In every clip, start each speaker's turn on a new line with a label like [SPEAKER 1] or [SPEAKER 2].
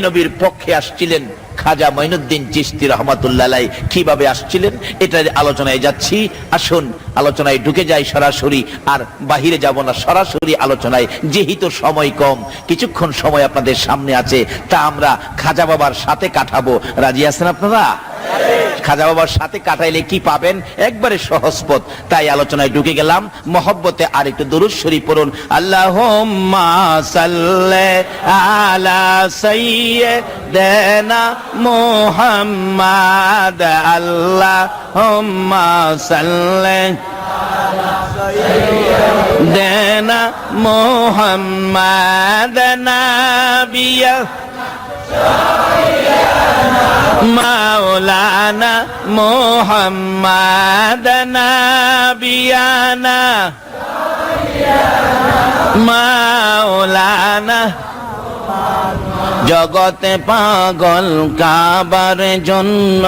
[SPEAKER 1] নবীর পক্ষে আসছিলেন খাজা মঈনুদ্দিন চিস্তি রহমাতুল্লাহ কীভাবে আসছিলেন? এটার আলোচনায় যাচ্ছি। আসুন, আলোচনায় ঢুকে যাই সরাসরি। আর বাহিরে যাব না, সরাসরি আলোচনায়। যেহেতু সময় কম, কিছুক্ষণ সময় আপনাদের সামনে আছে, তা আমরা খাজা বাবার সাথে কাটাবো। রাজি আছেন আপনারা? খাজা বাবার সাথে কাটাইলে কি পাবেন? একবারে সহজ পথ। তাই আলোচনায় ঢুকে গেলাম। মহব্বতে আর একটু দুরুদ শরীফ পড়ুন। আল্লাহ আলা সাইয়্যিদিনা মুহাম্মাদ। আল্লাহ সাল্লে দেনা মোহাম্মদ। নাবিয়া মাওলানা মোহাম্মদ নাবিয়ানা। মাওলানা জগতে পাগল কাবার জন্য,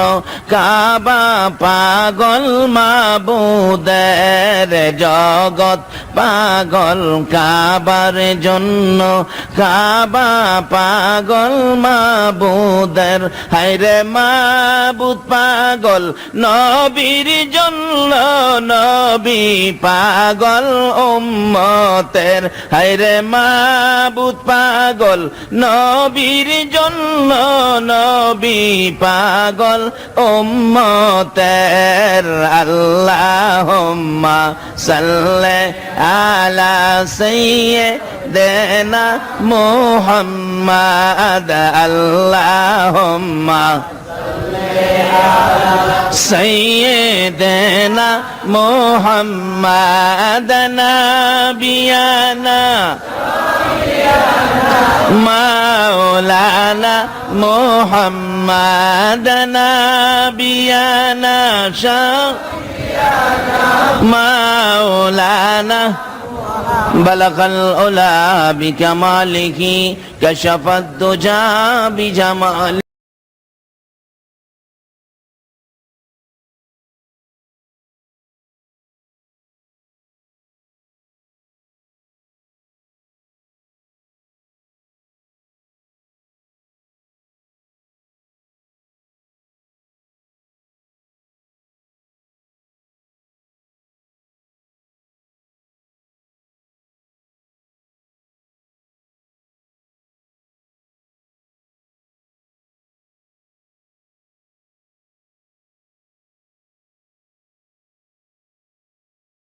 [SPEAKER 1] কাবা পাগল মাবুদের জগত পাগল কাবার জন্য, কাবা পাগল মাবুদের, হায়রে মাবুদ পাগল নবীর জন্য, নবী পাগল উম্মতের, হায়রে মাবুদ পাগল নবীর জন্য নবী পাগল উম্মতের আল্লাহুম্মা সাল্লি আলা সাইয়্যিদিনা মুহাম্মাদ আল্লাহুম্মা سيدنا محمد نبينا مولانا محمد نبينا شا مولانا بلغ الأولى بكماله كشف الدجى بجماله.